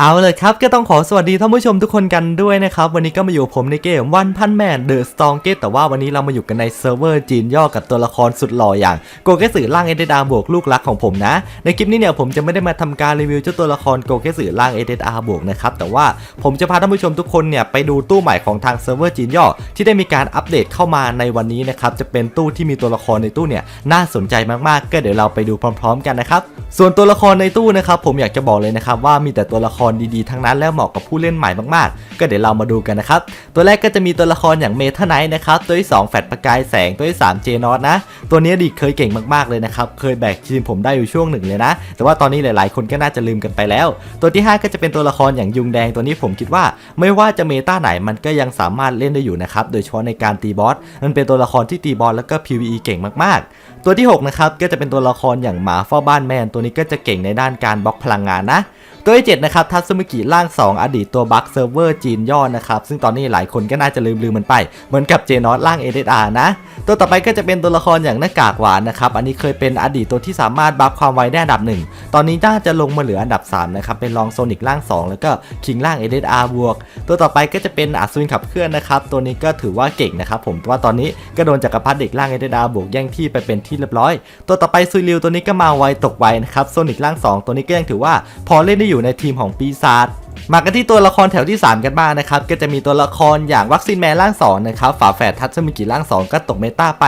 เอาเลยครับก็ต้องขอสวัสดีท่านผู้ชมทุกคนกันด้วยนะครับ วันนี้ก็มาอยู่ผมในเกมวันพันแมนเดอะสตองเกตแต่ว่าวันนี้เรามาอยู่กันในเซิร์ฟเวอร์จีนย่อกับตัวละครสุดหล่ออย่างโกเกสือร่างเอเดดาบวกลูกรักของผมนะ ในคลิปนี้เนี่ยผมจะไม่ได้มาทำการรีวิวเจ้าตัวละครโกเกสือร่างเอเดดาบวกนะครับแต่ว่าผมจะพาท่านผู้ชมทุกคนเนี่ยไปดูตู้ใหม่ของทางเซิร์ฟเวอร์จีนย่อที่ได้มีการอัปเดตเข้ามาในวันนี้นะครับจะเป็นตู้ที่มีตัวละครในตู้เนี่ยน่าสนใจมากๆ ก็เดี๋ยวเราไปดูพร้อม ๆ กันนะครับส่วนตัวละครในตู้นะครับผมอยากจะบอกเลยนะครับว่ามีแต่ตัวละครดีๆทั้งนั้นและเหมาะกับผู้เล่นใหม่มากๆ ก็เดี๋ยวเรามาดูกันนะครับ ตัวแรกก็จะมีตัวละครอย่างเมทไนท์นะครับ ตัวที่2แฟดประกายแสง ตัวที่3เจนอตนะ ตัวนี้ดีเคยเก่งมากๆเลยนะครับ เคยแบกทีมผมได้อยู่ช่วงหนึ่งเลยนะ แต่ว่าตอนนี้หลายๆ คนก็น่าจะลืมกันไปแล้ว ตัวที่ 5 ก็จะเป็นตัวละครอย่างยุงแดงตัวนี้ผมคิดว่า ไม่ว่าจะเมตาไหนมันก็ยังสามารถเล่นได้อยู่นะครับ โดยเฉพาะในการตีบอส มันเป็นตัวละครที่ตีบอสแล้วก็ PVE เก่งมากๆตัวที่หกนะครับก็จะเป็นตัวละครอย่างหมาเฝ้าบ้านแมน ตัวนี้ก็จะเก่งในด้านการบล็อกพลังงานนะ ตัวที่ 7 นะครับทัตสึมิกิร่าง 2 อดีตตัวบัคเซิร์ฟเวอร์จีนย่อนะครับ ซึ่งตอนนี้หลายคนก็น่าจะลืมลืมมันไป เหมือนกับเจนอตร่างเอเดอานะ ตัวต่อไปก็จะเป็นตัวละครอย่างหน้ากากหวานนะครับ อันนี้เคยเป็นอดีตตัวที่สามารถบัฟความไวได้อันดับหนึ่งตอนนี้น่าจะลงมาเหลืออันดับ3นะครับเป็นรองโซนิกร่าง 2 แล้วก็คิงร่างเอเดอาบวก ตัวต่อไปก็จะเป็นอัศวินขับเคลื่อนนะครับตัวนี้ก็ถือว่าเก่งนะครับผมว่าตอนนี้ก็โดนจักรพรรดิเด็กร่างเอเดอบวกแย่งที่ไปเป็นที่เรียบร้อย ตัวต่อไปซุยริวตัวนี้ก็มาไวตกไวนะครับโซนิกร่าง 2 ตัวนี้ก็ยังถือว่าพอเล่นได้อยู่ในทีมของปีศาจ มากันที่ตัวละครแถวที่ 3 กันบ้างนะครับ ก็จะมีตัวละครอย่างวัคซีนแมนร่าง2นะครับฝาแฝดทัตสึมิกิร่าง 2 ก็ตกเมตาไป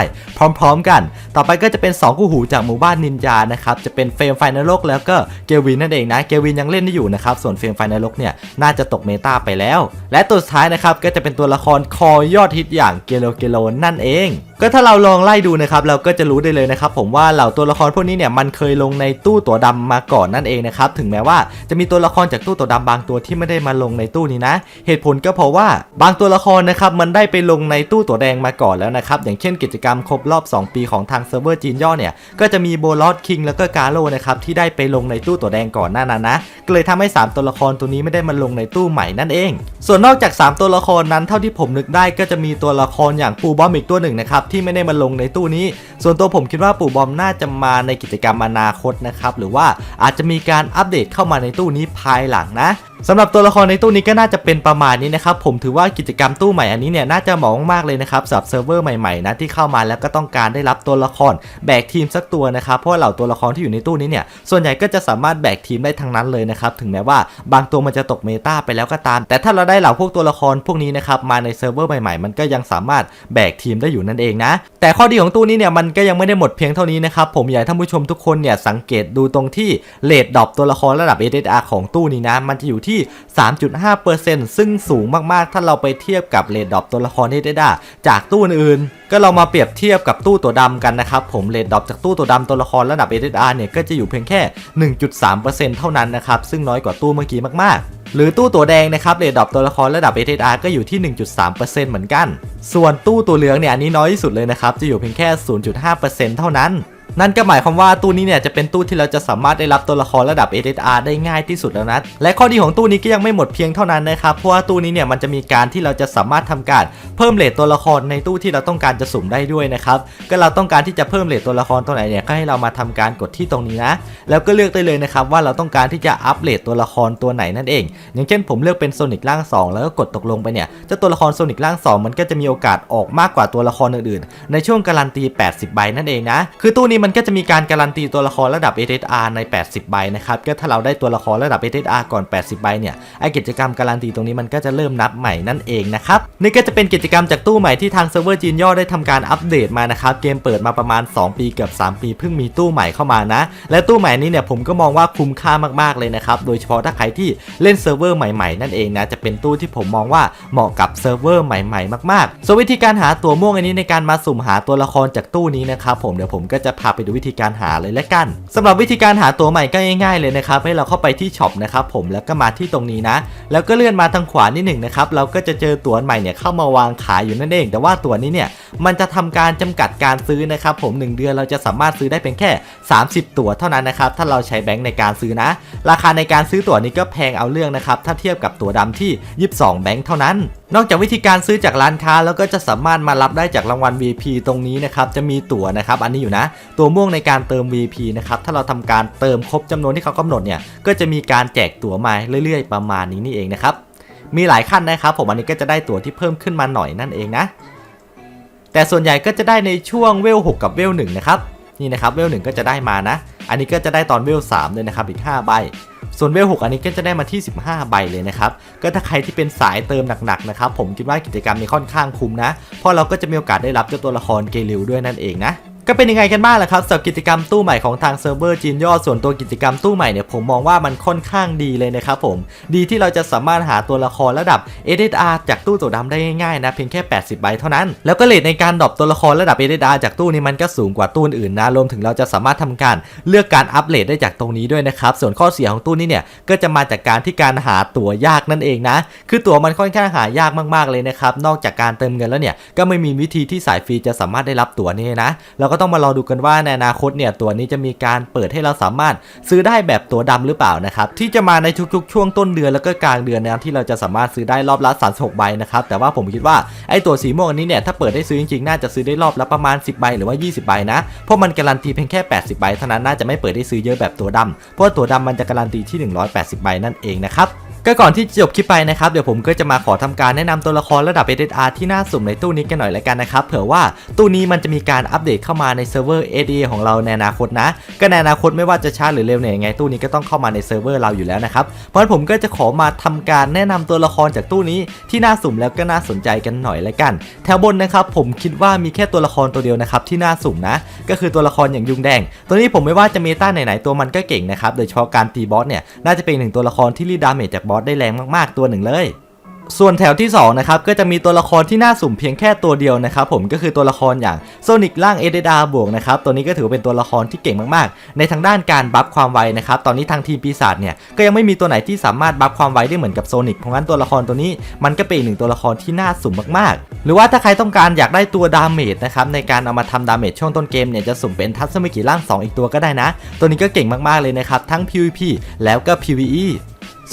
พร้อม ๆ กัน ต่อไปก็จะเป็น 2 คู่หูจากหมู่บ้านนินจานะครับ จะเป็นเฟรมไฟนรกแล้วก็เกลวินนั่นเองนะ เกลวินยังเล่นได้อยู่นะครับ ส่วนเฟรมไฟนรกเนี่ยน่าจะตกเมตาไปแล้ว และตัวสุดท้ายนะครับก็จะเป็นตัวละครคอยอดฮิตอย่างเกโลเกโลนั่นเองก็ถ้าเราลองไล่ดูนะครับเราก็จะรู้ได้เลยนะครับผมว่าเหล่าตัวละครพวกนี้เนี่ยมันเคยลงในตู้ตัวดำมาก่อนนั่นเองนะครับถึงแม้ว่าจะมีตัวละครจากตู้ตัวดำบางตัวที่ไม่ได้มาลงในตู้นี้นะ เหตุผลก็เพราะว่าบางตัวละครนะครับมันได้ไปลงในตู้ตัวแดงมาก่อนแล้วนะครับอย่างเช่นกิจกรรมครบรอบ 2 ปีของทางเซิร์ฟเวอร์จีนย่อเนี่ยก็จะมีโบลอสคิงแล้วก็กาโลนะครับที่ได้ไปลงในตู้ตัวแดงก่อนหน้านั้นนะก็เลยทำให้ 3 ตัวละครตัวนี้ไม่ได้มาลงในตู้ใหม่นั่นเอง ส่วนนอกจาก 3 ตัวละครนั้นเท่าที่ผมนึกได้ก็จะมีตัวละครอย่างปูบอมอีกตัวหนึ่งนะครับที่ไม่ได้มาลงในตู้นี้ ส่วนตัวผมคิดว่าปู่บอมน่าจะมาในกิจกรรมอนาคตนะครับหรือว่าอาจจะมีการอัปเดตเข้ามาในตู้นี้ภายหลังนะสำหรับตัวละครในตู้นี้ก็น่าจะเป็นประมาณนี้นะครับผมถือว่ากิจกรรมตู้ใหม่อันนี้เนี่ยน่าจะเหมาะมากเลยนะครับสำหรับเซิร์ฟเวอร์ใหม่ๆนะที่เข้ามาแล้วก็ต้องการได้รับตัวละครแบกทีมสักตัวนะครับเพราะว่าเหล่าตัวละครที่อยู่ในตู้นี้เนี่ยส่วนใหญ่ก็จะสามารถแบกทีมได้ทั้งนั้นเลยนะครับถึงแม้ว่าบางตัวมันจะตกเมตาไปแล้วก็ตาม แต่ถ้าเราได้เหล่าพวกตัวละครพวกนี้นะครับมาในเซิร์ฟเวอร์ใหม่ๆ มันก็ยังสามารถแบกทีมได้อยู่นั่นเองนะ แต่ข้อดีของตู้นี้เนี่ยมันก็ยังไม่ได้หมดเพียงเท่านี้นะครับผมอยากให้ท่านผู้ชมทุกคนเนี่ยสังเกตดูตรงที่เลดดรอปตัวละครระดับ SSR ของตู้นี้นะมันจะอยู่ที่3.5%ซึ่งสูงมากๆ ถ้าเราไปเทียบกับเลดดอปตัวละคร SSR จากตู้อื่นๆก็เรามาเปรียบเทียบกับตู้ตัวดำกันนะครับผมเลดดรอปจากตู้ตัวดำตัวละครระดับ SSR เนี่ยก็จะอยู่เพียงแค่ 1.3%เท่านั้นนะครับซึ่งน้อยกว่าตู้เมื่อกี้มากๆหรือตู้ตัวแดงนะครับเรดดอปตัวละครระดับ SSR ก็อยู่ที่ 1.3%เหมือนกัน ส่วนตู้ตัวเหลืองเนี่ยอันนี้น้อยที่สุดเลยนะครับ จะอยู่เพียงแค่ 0.5%เท่านั้น นั่นก็หมายความว่าตู้นี้เนี่ยจะเป็นตู้ที่เราจะสามารถได้รับตัวละครระดับ SSR ได้ง่ายที่สุดแล้วนะ และข้อดีของตู้นี้ก็ยังไม่หมดเพียงเท่านั้นนะครับ เพราะว่าตู้นี้เนี่ยมันจะมีการที่เราจะสามารถทำการเพิ่มเลทตัวละครในตู้ที่เราต้องการจะสุ่มได้ด้วยนะครับ ก็เราต้องการที่จะเพิ่มเลทตัวละครตัวไหนเนี่ยก็ให้เรามาทำการกดที่ตรงนี้นะ แล้วก็เลือกได้เลยนะครับว่าเราต้องการที่จะอัปเลทตัวละครตัวไหนนั่นเอง อย่างเช่น ผมเลือกเป็นโซนิกร่าง 2 แล้วก็กดตกลงไปเนี่ยเจ้าตัวละครโซนิกร่าง 2 มันก็จะมีโอกาสออกมากกว่าตัวละครอื่นๆ ในช่วงการันตี 80 ใบนั่นเองนะ คือตู้นี้มันก็จะมีการการันตีตัวละครระดับ SSR ใน 80 ใบนะครับ ก็ถ้าเราได้ตัวละครระดับ SSR ก่อน 80 ใบเนี่ย ไอกิจกรรมการันตีตรงนี้มันก็จะเริ่มนับใหม่นั่นเองนะครับ นี่ก็จะเป็นกิจกรรมจากตู้ใหม่ที่ทางเซิร์ฟเวอร์จีนย่อได้ทำการอัปเดตมานะครับ เกมเปิดมาประมาณ 2 ปีเกือบ 3 ปีเพิ่งมีตู้ใหม่เข้ามานะ และตู้ใหม่นี้เนี่ยผมก็มองว่าคุ้มค่ามากๆเลยนะครับ โดยเฉพาะถ้าใครที่เล่นเซิร์ฟเวอร์ใหม่ๆนั่นเองนะ จะเป็นตู้ที่ผมมองว่าเหมาะกับเซิร์ฟเวอร์ใหม่ๆ มากๆส่วนวิธีการหาตัวม่วงอันนี้ในการมาสุ่มหาตัวละครจากตู้นี้นะครับผมเดี๋ยวผมก็จะพาไปดูวิธีการหาเลยและกันสำหรับวิธีการหาตัวใหม่ก็ง่ายๆเลยนะครับให้เราเข้าไปที่ช็อปนะครับผมแล้วก็มาที่ตรงนี้นะ แล้วก็เลื่อนมาทางขวานิดหนึ่งนะครับเราก็จะเจอตั๋วใหม่เนี่ยเข้ามาวางขายอยู่นั่นเอง แต่ว่าตั๋วนี้เนี่ยมันจะทำการจำกัดการซื้อนะครับผม 1 เดือนเราจะสามารถซื้อได้เพียงแค่ 30 ตั๋วเท่านั้นนะครับถ้าเราใช้แบงค์ในการซื้อนะ ราคาในการซื้อตั๋วนี้ก็แพงเอาเรื่องนะครับถ้าเทียบกับตั๋วดำที่ 22 แบงค์เท่านั้น นอกจากวิธีการซื้อจากร้านค้าแล้วก็จะสามารถมารับได้จากรางวัล VP ตรงนี้นะครับจะมีตั๋วนะครับอันนี้อยู่นะ ตัวม่วงในการเติม VP นะครับถ้าเราทำการเติมครบจำนวนที่เขากำหนดเนี่ยก็จะมีการแจกตั๋วมาเรื่อย ๆ ประมาณนี้นี่เองนะครับมีหลายขั้นนะครับ ผมอันนี้ก็จะได้ตั๋วที่เพิ่มขึ้นมาหน่อยนั่นเองนะ แต่ส่วนใหญ่ก็จะได้ในช่วงเวล6กับเวล1นะครับนี่นะครับเวล1ก็จะได้มานะ อันนี้ก็จะได้ตอนเวล3เลยนะครับอีก 5 ใบ ส่วนเวล6อันนี้ก็จะได้มาที่ 15 ใบเลยนะครับ ก็ถ้าใครที่เป็นสายเติมหนักๆนะครับผมคิดว่ากิจกรรมนี้ค่อนข้างคุ้มนะ เพราะเราก็จะมีโอกาสได้รับเจ้าตัวละครเกลิวด้วยนั่นเองนะ ก็เป็นยังไงกันบ้างล่ะครับสำหรับกิจกรรมตู้ใหม่ของทางเซิร์ฟเวอร์จีนยอดส่วนตัวกิจกรรมตู้ใหม่เนี่ยผมมองว่ามันค่อนข้างดีเลยนะครับผม ดีที่เราจะสามารถหาตัวละครระดับ SSR จากตู้ตัวดำได้ง่ายๆนะเพียงแค่ 80 ใบเท่านั้น แล้วก็เลทในการดรอปตัวละครระดับ SSR จากตู้นี้มันก็สูงกว่าตู้อื่นนะรวมถึงเราจะสามารถทำการเลือกการอัปเกรดได้จากตรงนี้ด้วยนะครับส่วนข้อเสียของตู้นี้เนี่ยก็จะมาจากการที่การหาตั๋วยากนั่นเองนะ คือตั๋วมันค่อนข้างหายากมากๆเลยนะครับนอกจากการเติมเงินแล้วเนี่ยก็ไม่มีวิธีที่สายฟรีจะสามารถได้รับตั๋วนี้นะเราก็ต้องมารอดูกันว่าในอนาคตเนี่ยตัวนี้จะมีการเปิดให้เราสามารถซื้อได้แบบตัวดำหรือเปล่านะครับที่จะมาในทุกๆ ช่วงต้นเดือนแล้วก็กลางเดือนนะที่เราจะสามารถซื้อได้รอบละ36ใบนะครับแต่ว่าผมคิดว่าไอ้ตัวสีม่วงอันนี้เนี่ยถ้าเปิดได้ซื้อจริงๆน่าจะซื้อได้รอบละประมาณ 10ใบหรือว่า 20ใบนะเพราะมันการันตีเพียงแค่ 80ใบเท่านั้นน่าจะไม่เปิดได้ซื้อเยอะแบบตัวดำเพราะว่าตัวดำมันจะการันตีที่ 180ใบนั่นเองนะครับ ก็ก่อนที่จะจบคลิปไปนะครับ เดี๋ยวผมก็จะมาขอทำการแนะนำตัวละครระดับ SSR ที่น่าสุ่มในตู้นี้กันหน่อยละกันนะครับ เผื่อว่าตู้นี้มันจะมีการอัปเดตเข้ามาในเซิร์ฟเวอร์ ADA ของเราในอนาคตนะ ก็ในอนาคตไม่ว่าจะช้าหรือเร็วเนี่ยยังไงตู้นี้ก็ต้องเข้ามาในเซิร์ฟเวอร์เราอยู่แล้วนะครับ เพราะฉะนั้นผมก็จะขอมาทำการแนะนำตัวละครจากตู้นี้ที่น่าสุ่มแล้วก็น่าสนใจกันหน่อยละกัน แถวบนนะครับผมคิดว่ามีแค่ตัวละครตัวเดียวนะครับที่น่าสุ่มนะ ก็คือตัวละครอย่างยุงแดง ตัวนี้ผมไม่ว่าจะเมตาไหนๆตัวมันก็เก่งนะครับโดยเฉพาะการตีบอสเนี่ยน่าจะเป็นหนึ่งตัวละครที่รีดดาเมจจากบอสได้แรงมากๆตัวหนึ่งเลย ส่วนแถวที่ 2 นะครับ ก็จะมีตัวละครที่น่าสุ่มเพียงแค่ตัวเดียวนะครับผมก็คือตัวละครอย่างโซนิกล่างเอเดดาบวกนะครับตัวนี้ก็ถือว่าเป็นตัวละครที่เก่งมากๆ ในทางด้านการบัฟความไวนะครับตอนนี้ทางทีมปีศาจเนี่ยก็ยังไม่มีตัวไหนที่สามารถบัฟความไวได้เหมือนกับโซนิกเพราะงั้นตัวละครตัวนี้มันก็เป็นอีกหนึ่งตัวละครที่น่าสุ่มมากๆ หรือว่าถ้าใครต้องการอยากได้ตัวดาเมจนะครับในการเอามาทำดาเมจช่วงต้นเกมเนี่ยจะสุ่มเป็นทัศมิกิล่าง 2 อีกตัวก็ได้นะ ตัวนี้ก็เก่งมากๆเลยนะครับทั้ง PVP แล้วก็ PVE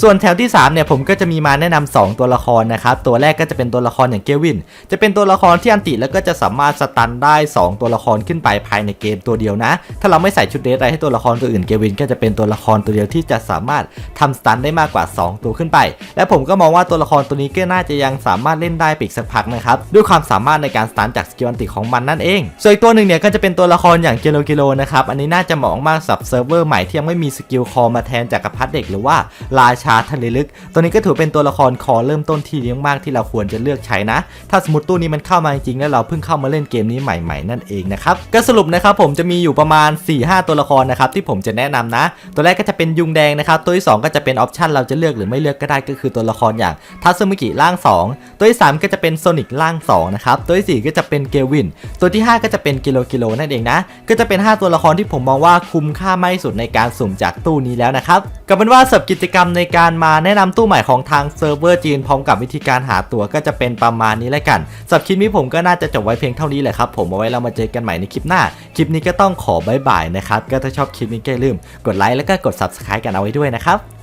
ส่วนแถวที่3เนี่ยผมก็จะมีมาแนะนำ2ตัวละครนะครับตัวแรกก็จะเป็นตัวละครอย่างเกวิน จะเป็นตัวละครที่อันติแล้วก็จะสามารถสตันได้ 2 ตัวละครขึ้นไปภายในเกมตัวเดียวนะ ถ้าเราไม่ใส่ชุดเดสอะไรให้ตัวละครตัวอื่นเกวินก็จะเป็นตัวละครตัวเดียวที่จะสามารถทำสตันได้มากกว่า 2 ตัวขึ้นไป และผมก็มองว่าตัวละครตัวนี้ก็น่าจะยังสามารถเล่นได้ปีกสักพักนะครับด้วยความสามารถในการสตันจากสกิลอันติของมันนั่นเอง ส่วนอีกตัวหนึ่งเนี่ยก็จะเป็นตัวละครอย่างเกโลเกโลนะครับอันนี้น่าจะเหมาะมากสำหรับเซิร์ฟเวอร์ใหม่ที่ยังไม่มีสกิลคอมาแทนจากกัพัดเด็กหรือว่าราชาทะเลลึก ตัวนี้ก็ถือเป็นตัวละครคอเริ่มต้นที่ดีมากๆที่เราควรจะเลือกใช้นะ ถ้าสมมติตู้นี้มันเข้ามาจริงแล้วเราเพิ่งเข้ามาเล่นเกมนี้ใหม่ๆ นั่นเองนะครับก็สรุปนะครับผมจะมีอยู่ประมาณ 4-5 ตัวละครนะครับที่ผมจะแนะนำนะ ตัวแรกก็จะเป็นยุงแดงนะครับตัวที่ 2 ก็จะเป็นออปชันเราจะเลือกหรือไม่เลือกก็ได้ก็คือตัวละครอย่างทัซึมิกิร่าง 2 ตัวที่ 3 ก็จะเป็นโซนิกร่าง2นะครับตัวที่ 4 ก็จะเป็นเกวิน ตัวที่ 5 ก็จะเป็นกิโลกิโลนั่นเองนะ ก็จะเป็น 5 ตัวละครที่ผมมองว่าคุ้มค่ามากที่สุดในการสุ่มจากตู้นี้แล้วนะครับก็เป็นว่าสับกิจกรรมในการการมาแนะนำตู้ใหม่ของทางเซิร์ฟเวอร์จีนพร้อมกับวิธีการหาตั๋วก็จะเป็นประมาณนี้แล้วกันสับคลิปนี้ผมก็น่าจะจบไว้เพียงเท่านี้แหละครับผมเอาไว้เรามาเจอกันใหม่ในคลิปหน้า คลิปนี้ก็ต้องขอบายบายนะครับก็ถ้าชอบคลิปนี้ก็อย่าลืมกดไลค์แล้วก็กด subscribe กันเอาไว้ด้วยนะครับ